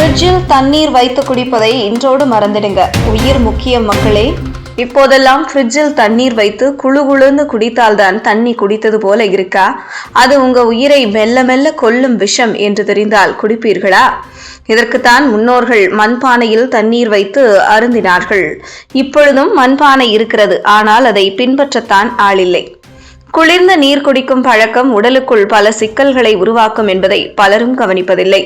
ஃப்ரிட்ஜில் தண்ணீர் வைத்து குடிப்பதை இன்றோடு மறந்துடுங்க. உயிர் முக்கிய மக்களே. இப்போதெல்லாம் ஃப்ரிட்ஜில் தண்ணீர் வைத்து குளு குழுன்னு குடித்தால்தான் தண்ணி குடித்தது போல இருக்கா? அது உங்க உயிரை மெல்ல மெல்ல கொல்லும் விஷம் என்று தெரிந்தால் குடிப்பீர்களா? இதற்குத்தான் முன்னோர்கள் மண்பானையில் தண்ணீர் வைத்து அருந்தினார்கள். இப்பொழுதும் மண்பானை இருக்கிறது ஆனால் அதை பின்பற்றத்தான் ஆளில்லை. குளிர்ந்த நீர் குடிக்கும் பழக்கம் உடலுக்குள் பல சிக்கல்களை உருவாக்கும் என்பதை பலரும் கவனிப்பதில்லை.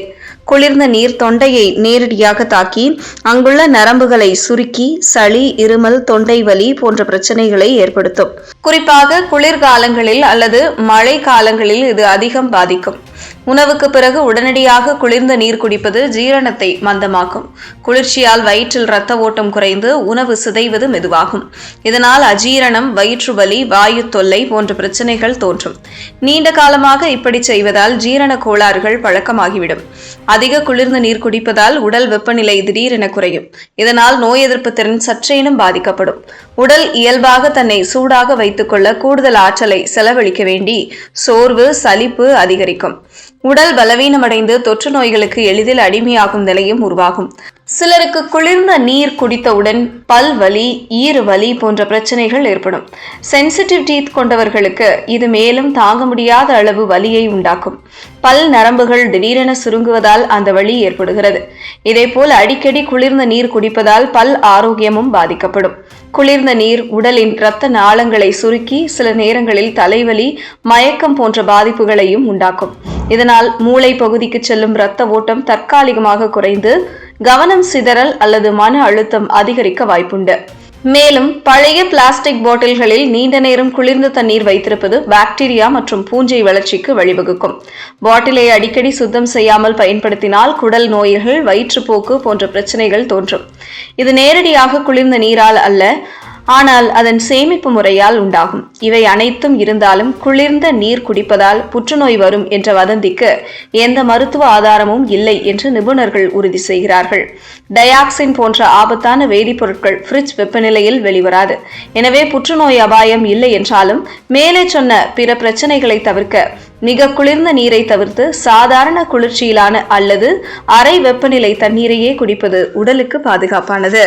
குளிர்ந்த நீர் தொண்டையை நேரடியாக தாக்கி அங்குள்ள நரம்புகளை சுருக்கி சளி இருமல் தொண்டை வலி போன்ற பிரச்சனைகளை ஏற்படுத்தும். குறிப்பாக குளிர்காலங்களில் அல்லது மழை காலங்களில் இது அதிகம் பாதிக்கும். உணவுக்கு பிறகு உடனடியாக குளிர்ந்த நீர் குடிப்பது ஜீரணத்தை மந்தமாக்கும். குளிர்ச்சியால் வயிற்றில் இரத்த ஓட்டம் குறைந்து உணவு சிதைவது மெதுவாகும். இதனால் அஜீரணம் வயிற்று வலி வாயு தொல்லை போன்ற பிரச்சனைகள் தோன்றும். நீண்ட காலமாக இப்படி செய்வதால் ஜீரண கோளாறுகள் பழக்கமாகிவிடும். அதிக குளிர்ந்த நீர் குடிப்பதால் உடல் வெப்பநிலை திடீரென குறையும். இதனால் நோய் எதிர்ப்பு திறன் சற்றேனும் பாதிக்கப்படும். உடல் இயல்பாக தன்னை சூடாக வைத்துக்கொள்ள கூடுதல் ஆற்றலை செலவழிக்க வேண்டி சோர்வு சலிப்பு அதிகரிக்கும். உடல் பலவீனமடைந்து தொற்று நோய்களுக்கு எளிதில் அடிமையாகும் நிலையும் உருவாகும். சிலருக்கு குளிர்ந்த நீர் குடித்தவுடன் பல் வலி ஈறு வலி போன்ற பிரச்சனைகள் ஏற்படும். சென்சிட்டிவ் டீத் கொண்டவர்களுக்கு இது மேலும் தாங்க முடியாத அளவு வலியை உண்டாக்கும். பல் நரம்புகள் திடீரென சுருங்குவதால் அந்த வலி ஏற்படுகிறது. இதேபோல் அடிக்கடி குளிர்ந்த நீர் குடிப்பதால் பல் ஆரோக்கியமும் பாதிக்கப்படும். குளிர்ந்த நீர் உடலின் இரத்த நாளங்களை சுருக்கி சில நேரங்களில் தலைவலி மயக்கம் போன்ற பாதிப்புகளையும் உண்டாக்கும். இதனால் மூளை பகுதிக்கு செல்லும் இரத்த ஓட்டம் தற்காலிகமாக குறைந்து கவனம் சிதறல் அல்லது மன அழுத்தம் அதிகரிக்க வாய்ப்புண்டு. மேலும் பழைய பிளாஸ்டிக் பாட்டில்களில் நீண்ட நேரம் குளிர்ந்த தண்ணீர் வைத்திருப்பது பாக்டீரியா மற்றும் பூஞ்சை வளர்ச்சிக்கு வழிவகுக்கும். பாட்டிலை அடிக்கடி சுத்தம் செய்யாமல் பயன்படுத்தினால் குடல் நோய்கள் வயிற்றுப்போக்கு போன்ற பிரச்சனைகள் தோன்றும். இது நேரடியாக குளிர்ந்த நீரால் அல்ல ஆனால் அதன் சேமிப்பு முறையால் உண்டாகும். இவை அனைத்தும் இருந்தாலும் குளிர்ந்த நீர் குடிப்பதால் புற்றுநோய் வரும் என்ற வதந்திக்கு எந்த மருத்துவ ஆதாரமும் இல்லை என்று நிபுணர்கள் உறுதி செய்கிறார்கள். டயாக்சின் போன்ற ஆபத்தான வேதிப்பொருட்கள் ஃப்ரிட்ஜ் வெப்பநிலையில் வெளிவராது. எனவே புற்றுநோய் அபாயம் இல்லை என்றாலும் மேலே சொன்ன பிற பிரச்சனைகளை தவிர்க்க மிக குளிர்ந்த நீரை தவிர்த்து சாதாரண குளிர்ச்சியிலான அல்லது அரை வெப்பநிலை தண்ணீரையே குடிப்பது உடலுக்கு பாதுகாப்பானது.